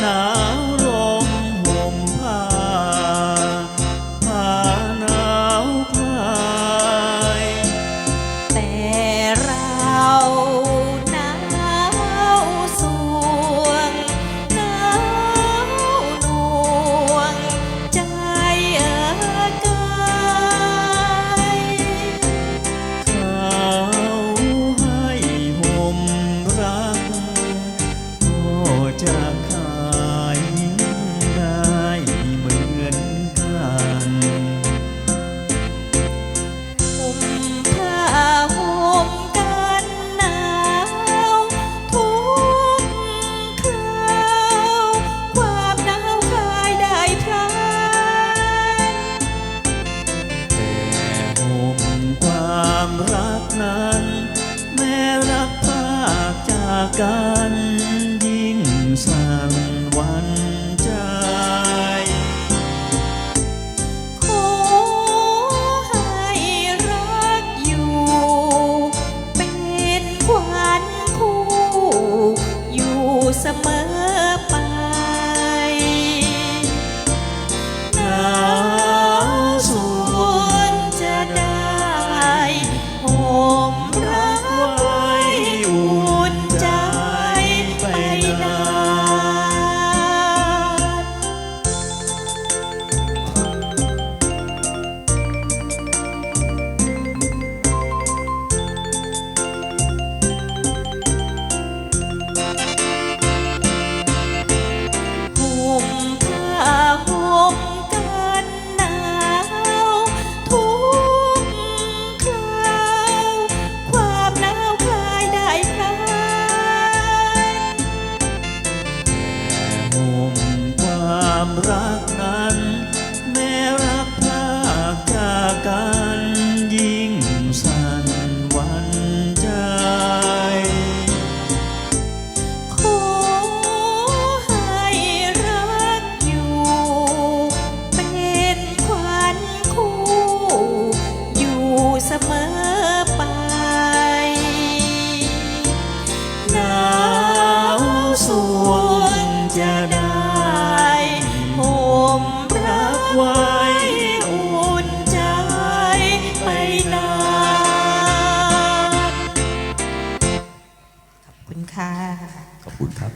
หนาวลมห่มผ้าผ้าหนาวคลายแต่เราหนาวสวงหนาวหน่วงใจอากายเขาให้ห่มรักก็จาก กันยิ่งสั่งวันใจ ขอให้รักอยู่ เป็นขวัญคู่อยู่เสมอ เสมอไป หนาวสวงจะได้ห่มรักไว้อุ่นใจไปนานขอบคุณค่ะ ขอบคุณครับ